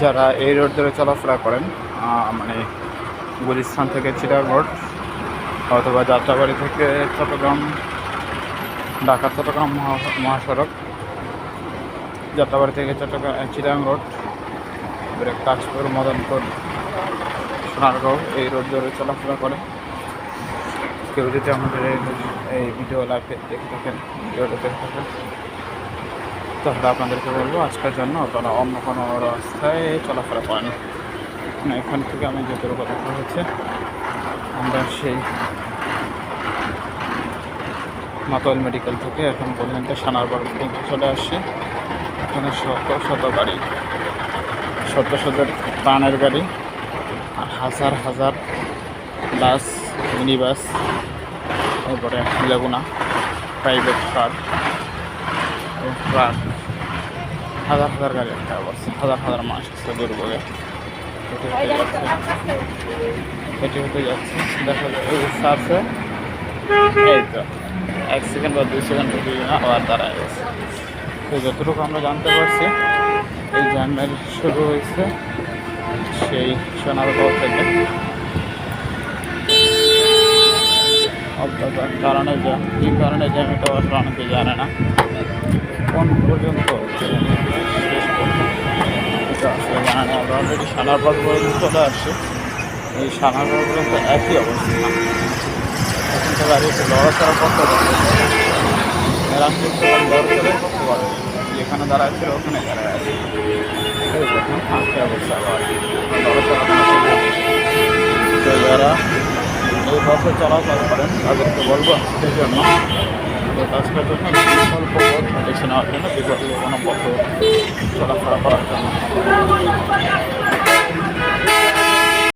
যারা এই রোড ধরে চলাফেরা করেন মানে গুলিস্থান থেকে চিটাগ রোড অথবা যাত্রাবাড়ি থেকে চট্টগ্রাম, ঢাকা, চট্টগ্রাম মহা- মহাসড়ক, যাত্রাবাড়ি থেকে চট্টগ্রাম চিটাং রোড কাজপুর মদনপুর, সোনারগাঁও এই রোড ধরে চলাফেরা করে। কেউ যদি আমাদের এই- ভিডিও লাইভে দেখে থাকেন ভিডিওটা দেখে থাকেন। তাহলে আপনাদেরকে বলব, আজকের জন্য তারা অন্য কোনো রাস্তায় চলাফেরা করেন না। এখান থেকে আমি যতটুকু দেখা হচ্ছে আমরা সেই মাতোয়াল মেডিকেল থেকে এখন পর্যন্ত সানারবার পর্যন্ত চলে আসছি। এখানে শত শত গাড়ি শত শত প্রাণের গাড়ি, আর হাজার হাজার বাস মিনি বাস তারপরে লেগুনা প্রাইভেট কার এবং ট্রাক হাজার হাজার গাড়ি একটা অবস্থা। হাজার হাজার মানুষ আসছে দুর্ভোগে হেঁটে হেঁটে যাচ্ছে। হেঁটে যাচ্ছে। দেখা এই তো, এক সেকেন্ড বা দুই সেকেন্ড আবার দাঁড়ায় গেছে তো যতটুকু আমরা জানতে পারছি, এই জ্যামের শুরু হয়েছে সেই সোনারগাঁও থেকে। কারণে জ্যাম কী কারণে জ্যাম এটা অনেকে জানে না। কোন পর্যন্ত অলরেডি সানারপাড় পর্যন্ত চলে আসছে এই সানারপাড় পর্যন্ত একই অবস্থা। এখন তো গাড়ি একটু লড়াচড়া করতে পারবে রাস্তা একটু করতে পারবে যেখানে দাঁড়ায় ছিল ওখানে দাঁড়ায় আছে। এই দেখুন অবস্থা লড়াচড়া যারা এই পথে চলাচল করেন, তাদেরকে বলব আজকের জন্য তো আজকের জন্য বিকল্প পথ বেছে নেওয়ার জন্য বিকল্প কোনো পথ চলাফেরা করার জন্য